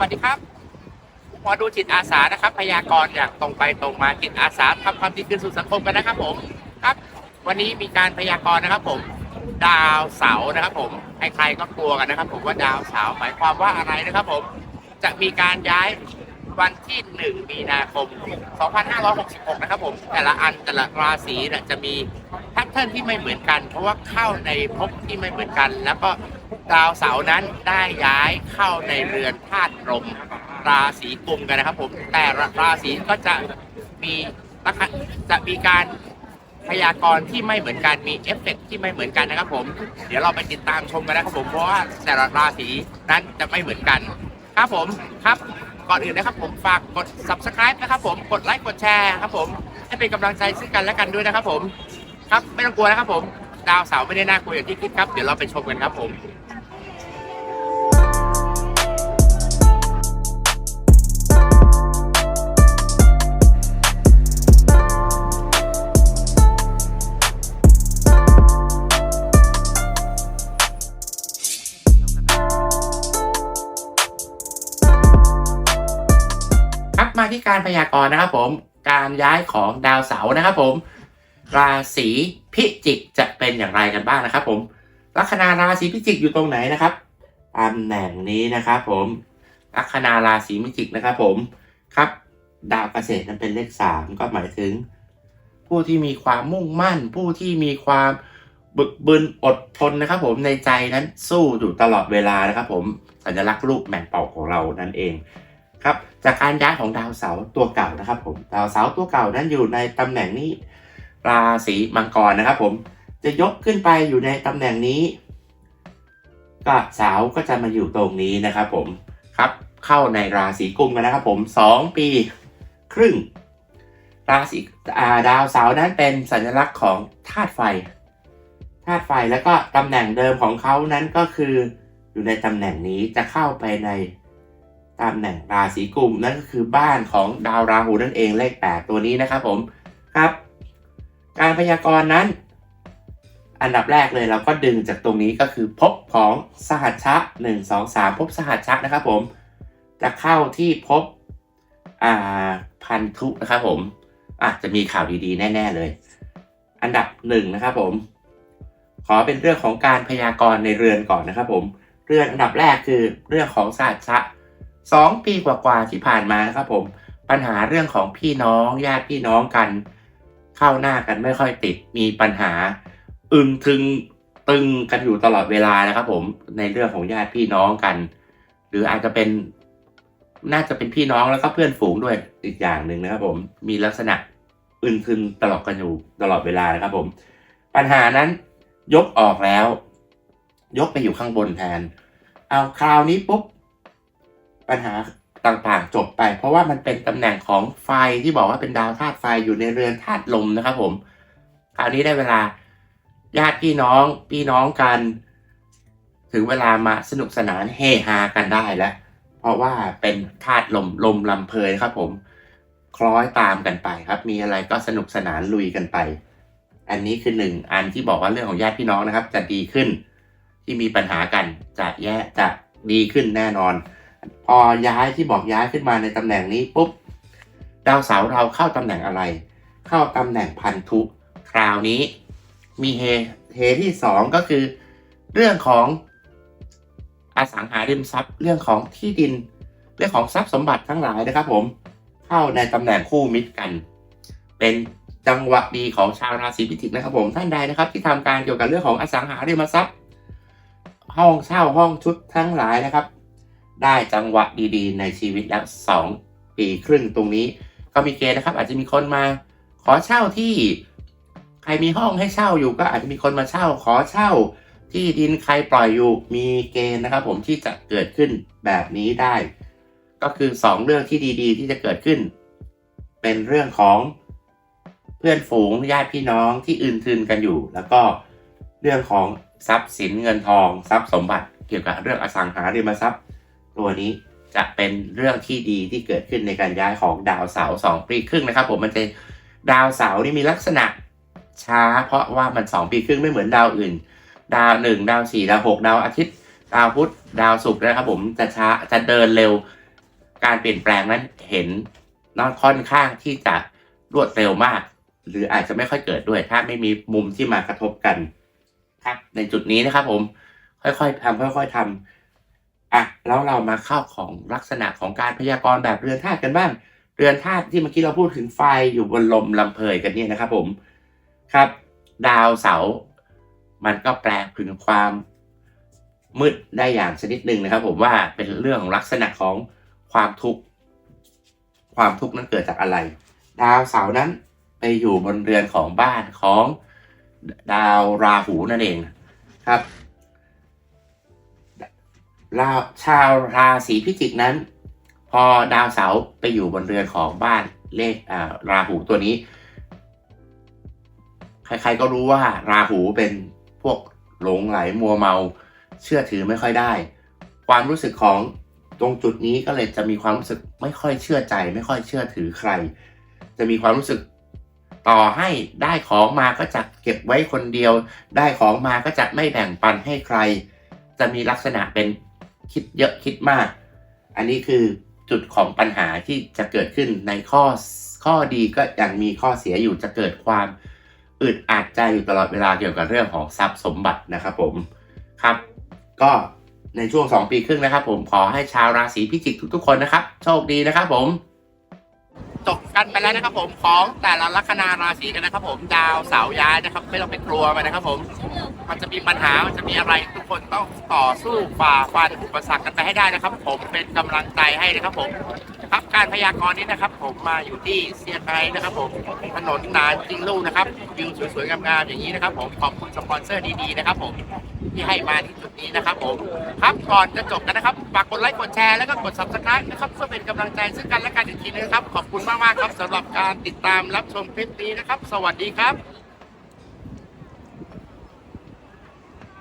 สวัสดีครับหมอดูจิตอาสานะครับ พยากรณ์อย่างตรงไปตรงมาจิตอาสาทำความดีคืนสู่สังคมกันนะครับผมครับ วันนี้มีการพยากรณ์นะครับ ผม ดาวเสาร์นะครับ ผมใครๆก็กลัวกันนะครับ ผมว่าดาวเสาร์หมายความว่าอะไรนะครับ ผมจะมีการย้ายวันที่1มีนาคม 2566 นะครับ ผมแต่ละอันแต่ละราศีเนี่ยจะมีแพทเทิร์นที่ไม่เหมือนกัน เพราะว่าเข้าในภพที่ไม่เหมือนกัน แล้วก็ ดาวเสาร์นั้นได้ย้ายเข้าในเรือนธาตุลมราศีกุมกันนะครับผมแต่ราศีก็จะมีจะมีการพยากรณ์ที่ไม่เหมือนกันมีเอฟเฟกต์ที่ไม่เหมือนกันนะครับผม เดี๋ยวเราไปติดตามชมกันนะครับผมเพราะว่าแต่ละราศีนั้นจะไม่เหมือนกัน ครับผมครับก่อนอื่นนะครับผมฝากกด subscribe นะครับผมกดไลค์กดแชร์ครับผมให้เป็นกำลังใจซึ่งกันและกันด้วยนะครับผม ครับไม่ต้องกลัวนะครับผม ดาวเสาร์ไม่ได้น่ากลัวอย่างที่คิดครับ เดี๋ยวเราไปชมกันครับผม ที่การพยากรณ์นะครับผมการย้ายของดาวเสาร์นะครับผม ราศีพิจิกจะเป็นอย่างไรกันบ้างนะครับ ผมลัคนาราศีพิจิกอยู่ตรงไหนนะครับตำแหน่งนี้นะครับผมลัคนาราศีพิจิกนะครับ ผมครับ ดาวเกษตรนั้นเป็นเลขสามก็หมายถึง ผู้ที่มีความมุ่งมั่น ผู้ที่มีความบึกบึนอดทนนะครับ ผมในใจนั้นสู้อยู่ตลอดเวลานะครับ ผมสัญลักษณ์รูปแมงเป่าของเรานั่นเอง ครับจากการย้ายของดาวเสาร์ตัวเก่านะครับผมดาวเสาร์ตัวเก่านั้นอยู่ในตำแหน่งนี้ราศีมังกรนะครับผมจะยกขึ้นไปอยู่ในตำแหน่งนี้ ก็เสาร์ก็จะมาอยู่ตรงนี้นะครับผมครับเข้าในราศีกุมกันนะครับผมสองปีครึ่ง ราศีอ่าดาวเสาร์นั้นเป็นสัญลักษณ์ของธาตุไฟธาตุไฟแล้วก็ตำแหน่งเดิมของเขานั้นก็คืออยู่ในตำแหน่งนี้จะเข้าไปใน ตำแหน่งราศีกุมนั่นก็คือบ้านของดาวราหูนั่นเองเลขแปดตัวนี้นะครับผมครับ การพยากรณ์นั้น อันดับแรกเลยเราก็ดึงจากตรงนี้ก็คือภพของสหัชชะหนึ่งสองสามภพสหัชชะนะครับผมจะเข้าที่ภพอ่าพันธุนะครับผมอะจะมีข่าวดีๆ แน่ ๆ เลย อันดับหนึ่งนะครับผม ขอเป็นเรื่องของการพยากรณ์ในเรือนก่อนนะครับผม เรือนอันดับแรกคือเรื่องของสหัชชะ สองปีกว่าๆที่ผ่านมาครับผม ปัญหาเรื่องของพี่น้องญาติพี่น้องกัน เข้าหน้ากันไม่ค่อยติดมีปัญหา อึงทึงตึงกันอยู่ตลอดเวลานะครับ ผมในเรื่องของญาติพี่น้องกัน หรืออาจจะเป็นน่าจะเป็นพี่น้องแล้วก็เพื่อนฝูงด้วยอีกอย่างหนึ่งนะครับ ผมมีลักษณะอึนทึงตลอดกันอยู่ตลอดเวลานะครับ ผม ปัญหานั้นยกออกแล้ว ยกไปอยู่ข้างบนแทน เอาคราวนี้ปุ๊บ ปัญหาต่างๆ จบไป เพราะว่ามันเป็นตำแหน่งของไฟที่บอกว่าเป็นดาวธาตุไฟอยู่ในเรือนธาตุลมนะครับผม คราวนี้ได้เวลาญาติพี่น้องพี่น้องกัน ถึงเวลามาสนุกสนานเฮฮากันได้แล้ว เพราะว่าเป็นธาตุลมลมลำเพยครับผม คล้อยตามกันไปครับ มีอะไรก็สนุกสนานลุยกันไป อันนี้คือหนึ่งอันที่บอกว่าเรื่องของญาติพี่น้องนะครับ จะดีขึ้นที่มีปัญหากันจะแย่จะดีขึ้นแน่นอน พอย้ายที่บอกย้ายขึ้นมาในตำแหน่งนี้ปุ๊บดาวเสาร์เราเข้าตำแหน่งอะไร เข้าตำแหน่งพันธุคราวนี้มีเฮเฮที่สองก็คือ เรื่องของอสังหาริมทรัพย์ เรื่องของที่ดิน เรื่องของทรัพย์สมบัติทั้งหลายนะครับ ผมเข้าในตำแหน่งคู่มิตรกัน เป็นจังหวะดีของชาวราศีพิจิกนะครับ ผมท่านใดนะครับ ที่ทำการเกี่ยวกับเรื่องของอสังหาริมทรัพย์ ห้องเช่าห้องชุดทั้งหลายนะครับ ได้จังหวะดีๆ ในชีวิตแล้วสองปีครึ่งตรงนี้ ก็มีเกณฑ์นะครับ อาจจะมีคนมาขอเช่าที่ใครมีห้องให้เช่าอยู่ก็อาจจะมีคนมาเช่าขอเช่า ที่ดินใครปล่อยอยู่มีเกณฑ์นะครับ ผมที่จะเกิดขึ้นแบบนี้ได้ ก็คือสองเรื่องที่ดีๆ ที่จะเกิดขึ้น เป็นเรื่องของเพื่อนฝูงญาติพี่น้องที่อื่นทึนกันอยู่ แล้วก็เรื่องของทรัพย์สินเงินทอง ทรัพย์สมบัติเกี่ยวกับเรื่องอสังหาริมทรัพย์ ตัวนี้จะเป็นเรื่องที่ดีที่เกิดขึ้นในการย้ายของดาวเสาร์สองปีครึ่งนะครับ ผมมันจะดาวเสาร์นี่มีลักษณะช้า เพราะว่ามันสองปีครึ่งไม่เหมือนดาวอื่น ดาวหนึ่งดาวสี่ดาวหกดาวอาทิตย์ ดาวพุธดาวศุกร์นะครับ ผมจะช้าจะเดินเร็ว การเปลี่ยนแปลงนั้นเห็นน่าค่อนข้างที่จะรวดเร็วมาก หรืออาจจะไม่ค่อยเกิดด้วย ถ้าไม่มีมุมที่มากระทบกันครับในจุดนี้นะครับ ผม ค่อยๆทำค่อย ๆทำ อะแล้วเรามาเข้าของลักษณะของการพยากรณ์แบบเรือนธาตุกันบ้าง เรือนธาตุที่เมื่อกี้เราพูดถึงไฟอยู่บนลมลำเพยกันเนี่ยนะครับผมครับ ดาวเสาร์มันก็แปลถึงความมืดได้อย่างชนิดหนึ่งนะครับ ผมว่าเป็นเรื่องของลักษณะของความทุกข์ความทุกข์นั้นเกิดจากอะไร ดาวเสาร์นั้นไปอยู่บนเรือนของบ้านของดาวราหูนั่นเองครับ ราชาวราศีพิจิกนั้น พอดาวเสาร์ไปอยู่บนเรือนของบ้านเลขราหูตัวนี้ ใครๆก็รู้ว่าราหูเป็นพวกหลงไหลมัวเมา เชื่อถือไม่ค่อยได้ ความรู้สึกของตรงจุดนี้ก็เลยจะมีความรู้สึกไม่ค่อยเชื่อใจ ไม่ค่อยเชื่อถือใคร จะมีความรู้สึกต่อให้ได้ของมาก็จะเก็บไว้คนเดียว ได้ของมาก็จะไม่แบ่งปันให้ใคร จะมีลักษณะเป็น คิดเยอะคิดมาก อันนี้คือจุดของปัญหาที่จะเกิดขึ้นในข้อข้อดีก็ยังมีข้อเสียอยู่จะเกิดความอึดอัดใจอยู่ตลอดเวลาเกี่ยวกับเรื่องของทรัพย์สมบัตินะครับผมครับ ก็ในช่วง 2 ปีครึ่งนะครับ ผมขอให้ชาวราศีพิจิกทุกๆคนนะครับ โชคดีนะครับผมจบกันไปแล้วนะครับ ผมของแต่ละลัคนาราศีกันนะครับ ผมดาวเสาร์ย้ายนะครับ ไม่ต้องไปกลัวมันนะครับ ผม มันจะมีปัญหา มันจะมีอะไรทุกคนต้องต่อสู้ฝ่าฟันอุปสรรคกันไปให้ได้นะครับ ผมเป็นกำลังใจให้นะครับผมครับการพยากรณ์นี้นะครับ ผมมาอยู่ที่เซียงไฮ้นะครับ ผมถนนนานจิงลู่นะครับวิวสวยๆงามๆอย่างนี้นะครับ ผมขอบคุณสปอนเซอร์ดีๆนะครับ ผมที่ให้มาที่จุดนี้นะครับ ผมครับก่อนจะจบกันนะครับฝากกดไลค์กดแชร์แล้วก็กด subscribe นะครับเพื่อเป็นกำลังใจซึ่งกันและกันอีกทีนึงนะครับ ขอบคุณมากๆครับสำหรับการติดตามรับชมคลิปนี้นะครับ สวัสดีครับ